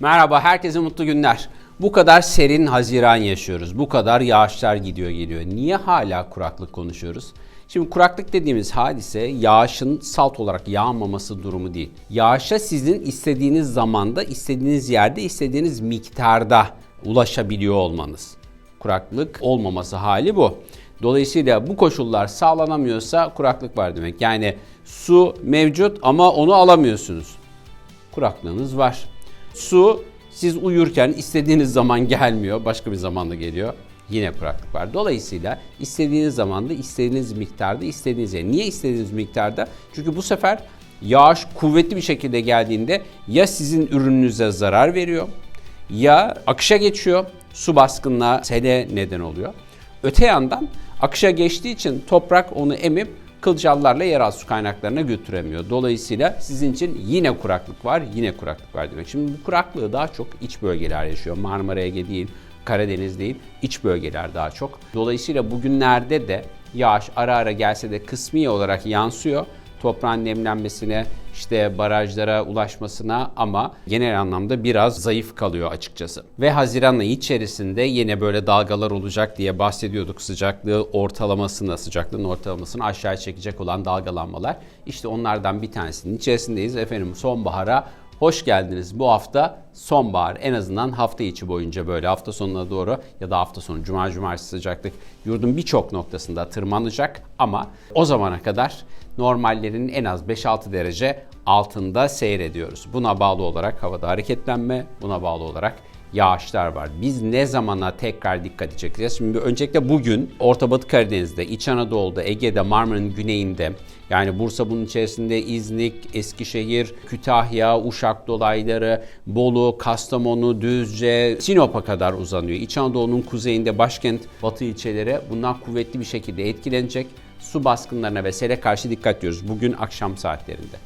Merhaba, herkese mutlu günler. Bu kadar serin Haziran yaşıyoruz. Bu kadar yağışlar gidiyor geliyor. Niye hala kuraklık konuşuyoruz? Şimdi kuraklık dediğimiz hadise yağışın salt olarak yağmaması durumu değil. Yağışa sizin istediğiniz zamanda, istediğiniz yerde, istediğiniz miktarda ulaşabiliyor olmanız. Kuraklık olmaması hali bu. Dolayısıyla bu koşullar sağlanamıyorsa kuraklık var demek. Yani su mevcut ama onu alamıyorsunuz. Kuraklığınız var. Su siz uyurken istediğiniz zaman gelmiyor, başka bir zamanda geliyor. Yine kuraklık var. Dolayısıyla istediğiniz zamanda, istediğiniz miktarda, istediğiniz yer. Niye istediğiniz miktarda? Çünkü bu sefer yağış kuvvetli bir şekilde geldiğinde ya sizin ürününüze zarar veriyor ya akışa geçiyor, su baskınına sele neden oluyor. Öte yandan akışa geçtiği için toprak onu emip kılcallarla yeraltı su kaynaklarına götüremiyor. Dolayısıyla sizin için yine kuraklık var, yine kuraklık var demek. Şimdi bu kuraklığı daha çok iç bölgeler yaşıyor. Marmara Ege değil, Karadeniz değil, iç bölgeler daha çok. Dolayısıyla bugünlerde de yağış ara ara gelse de kısmi olarak yansıyor toprağın nemlenmesine, işte barajlara ulaşmasına ama genel anlamda biraz zayıf kalıyor açıkçası. Ve Haziran ayı içerisinde yine böyle dalgalar olacak diye bahsediyorduk. Sıcaklığı ortalamasını, sıcaklığın ortalamasını aşağı çekecek olan dalgalanmalar. İşte onlardan bir tanesinin içerisindeyiz. Efendim sonbahara Hoş geldiniz. Bu hafta sonbahar en azından hafta içi boyunca böyle hafta sonuna doğru ya da hafta sonu cuma cumartesi sıcaklık yurdun birçok noktasında tırmanacak ama o zamana kadar normallerin en az 5-6 derece altında seyrediyoruz. Buna bağlı olarak havada hareketlenme, buna bağlı olarak yağışlar var. Biz ne zamana tekrar dikkati çekeceğiz? Şimdi öncelikle bugün Orta Batı Karadeniz'de, İç Anadolu'da, Ege'de, Marmara'nın güneyinde yani Bursa bunun içerisinde İznik, Eskişehir, Kütahya, Uşak dolayları, Bolu, Kastamonu, Düzce, Sinop'a kadar uzanıyor. İç Anadolu'nun kuzeyinde başkent, batı ilçeleri bundan kuvvetli bir şekilde etkilenecek. Su baskınlarına ve sele karşı dikkat diyoruz bugün akşam saatlerinde.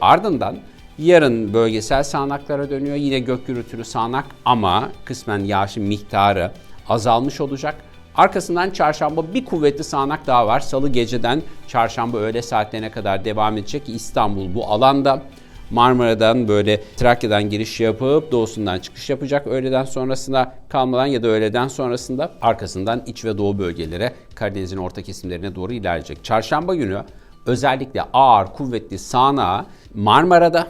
Ardından Yarın bölgesel sağanaklara dönüyor. Yine gök gürültülü sağanak ama kısmen yağışın miktarı azalmış olacak. Arkasından çarşamba bir kuvvetli sağanak daha var. Salı geceden çarşamba öğle saatlerine kadar devam edecek. İstanbul bu alanda. Marmara'dan böyle Trakya'dan giriş yapıp doğusundan çıkış yapacak öğleden sonrasında kalmadan ya da öğleden sonrasında arkasından iç ve doğu bölgelere Karadeniz'in orta kesimlerine doğru ilerleyecek. Çarşamba günü özellikle ağır kuvvetli sağanağı Marmara'da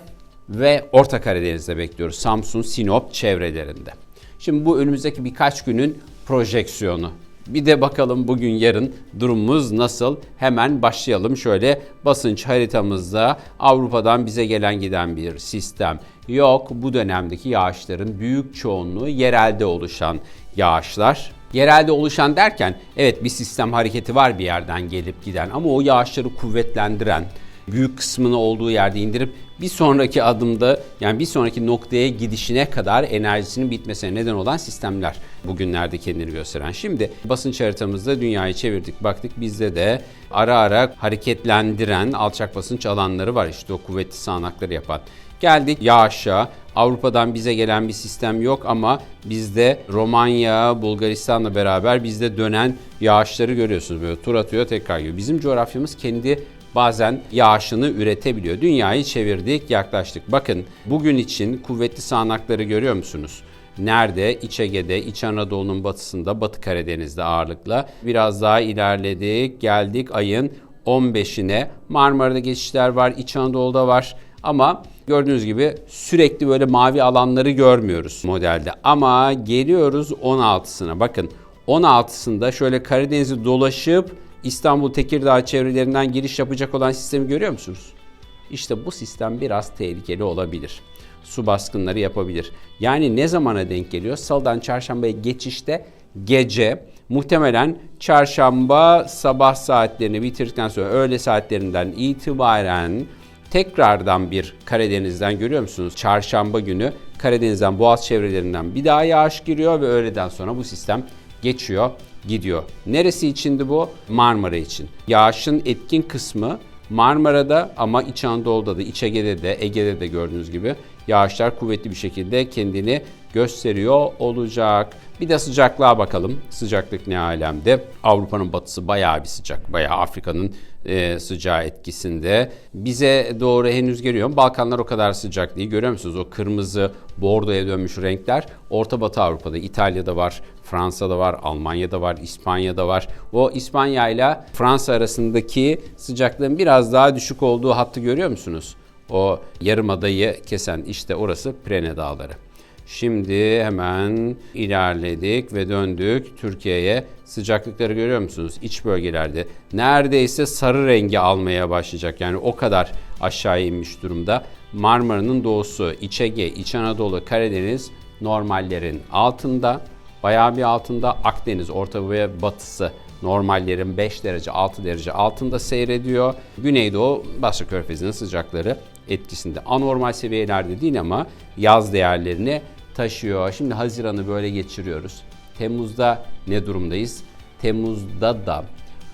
ve Orta Karadeniz'de bekliyoruz. Samsun, Sinop çevrelerinde. Şimdi bu önümüzdeki birkaç günün projeksiyonu. Bir de bakalım bugün yarın durumumuz nasıl? Hemen başlayalım. Şöyle basınç haritamızda Avrupa'dan bize gelen giden bir sistem yok. Bu dönemdeki yağışların büyük çoğunluğu yerelde oluşan yağışlar. Yerelde oluşan derken evet bir sistem hareketi var bir yerden gelip giden ama o yağışları kuvvetlendiren, büyük kısmını olduğu yerde indirip bir sonraki adımda yani bir sonraki noktaya gidişine kadar enerjisinin bitmesine neden olan sistemler bugünlerde kendini gösteren. Şimdi basınç haritamızda dünyayı çevirdik baktık bizde de ara ara hareketlendiren alçak basınç alanları var işte o kuvvetli sağanakları yapan. Geldik yağışa. Avrupa'dan bize gelen bir sistem yok ama bizde Romanya, Bulgaristan'la beraber bizde dönen yağışları görüyorsunuz. Böyle tur atıyor tekrar geliyor. Bizim coğrafyamız kendi bazen yağışını üretebiliyor. Dünyayı çevirdik, yaklaştık. Bakın bugün için kuvvetli sağanakları görüyor musunuz? Nerede? İç Ege'de, İç Anadolu'nun batısında, Batı Karadeniz'de ağırlıkla. Biraz daha ilerledik, geldik ayın 15'ine. Marmara'da geçişler var, İç Anadolu'da var. Ama gördüğünüz gibi sürekli böyle mavi alanları görmüyoruz modelde. Ama geliyoruz 16'sına. Bakın 16'sında şöyle Karadeniz'i dolaşıp İstanbul Tekirdağ çevrelerinden giriş yapacak olan sistemi görüyor musunuz? İşte bu sistem biraz tehlikeli olabilir. Su baskınları yapabilir. Yani ne zamana denk geliyor? Salıdan çarşambaya geçişte gece muhtemelen çarşamba sabah saatlerini bitirdikten sonra öğle saatlerinden itibaren tekrardan bir Karadeniz'den görüyor musunuz? Çarşamba günü Karadeniz'den Boğaz çevrelerinden bir daha yağış giriyor ve öğleden sonra bu sistem geçiyor, gidiyor. Neresi içindi bu? Marmara için. Yağışın etkin kısmı Marmara'da ama İç Anadolu'da da, İç Ege'de de, Ege'de de gördüğünüz gibi yağışlar kuvvetli bir şekilde kendini gösteriyor olacak. Bir de sıcaklığa bakalım. Sıcaklık ne alemde? Avrupa'nın batısı bayağı bir sıcak. Bayağı Afrika'nın e, sıcağı etkisinde. Bize doğru henüz geliyor. Balkanlar o kadar sıcak değil. Görüyor musunuz? O kırmızı, bordoya dönmüş renkler Orta Batı Avrupa'da, İtalya'da var, Fransa'da var, Almanya'da var, İspanya'da var. O İspanya ile Fransa arasındaki sıcaklığın biraz daha düşük olduğu hattı görüyor musunuz? O yarımadayı kesen işte orası Prene Dağları. Şimdi hemen ilerledik ve döndük Türkiye'ye. Sıcaklıkları görüyor musunuz? İç bölgelerde neredeyse sarı rengi almaya başlayacak. Yani o kadar aşağı inmiş durumda. Marmara'nın doğusu, İç Ege, İç Anadolu, Karadeniz normallerin altında. Bayağı bir altında Akdeniz, Orta ve Batısı normallerin 5 derece 6 derece altında seyrediyor. Güneydoğu Basra Körfezi'nin sıcakları etkisinde. Anormal seviyelerde değil ama yaz değerlerini taşıyor. Şimdi Haziran'ı böyle geçiriyoruz. Temmuz'da ne durumdayız? Temmuz'da da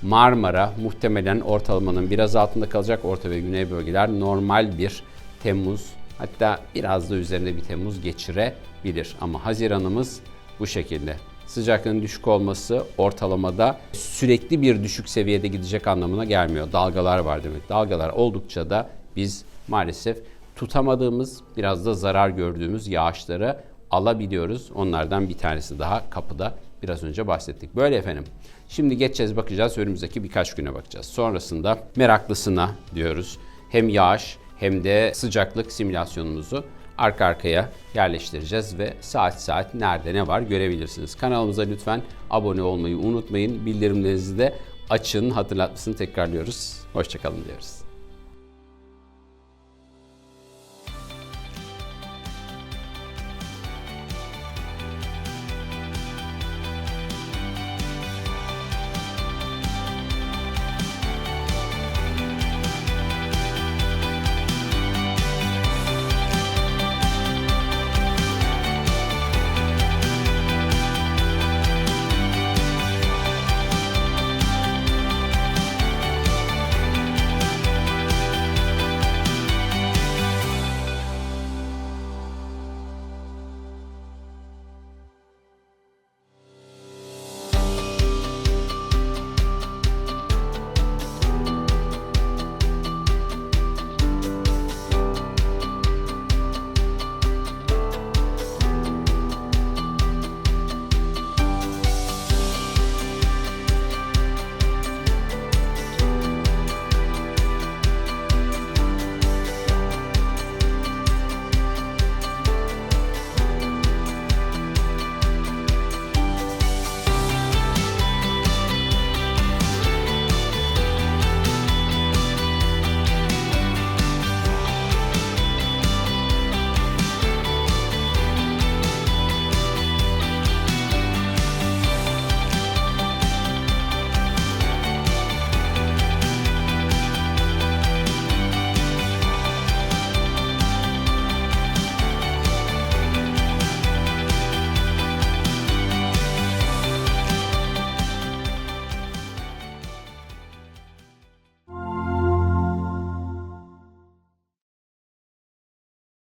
Marmara muhtemelen ortalamanın biraz altında kalacak. Orta ve güney bölgeler normal bir Temmuz hatta biraz da üzerinde bir Temmuz geçirebilir. Ama Haziran'ımız bu şekilde. Sıcaklığın düşük olması ortalamada sürekli bir düşük seviyede gidecek anlamına gelmiyor. Dalgalar var demek. Dalgalar oldukça da biz maalesef tutamadığımız, biraz da zarar gördüğümüz yağışları alabiliyoruz. Onlardan bir tanesi daha kapıda. Biraz önce bahsettik. Böyle efendim. Şimdi geçeceğiz bakacağız. Önümüzdeki birkaç güne bakacağız. Sonrasında meraklısına diyoruz. Hem yağış hem de sıcaklık simülasyonumuzu arka arkaya yerleştireceğiz ve saat saat nerede ne var görebilirsiniz. Kanalımıza lütfen abone olmayı unutmayın. Bildirimlerinizi de açın. Hatırlatmasını tekrarlıyoruz. Hoşçakalın diyoruz.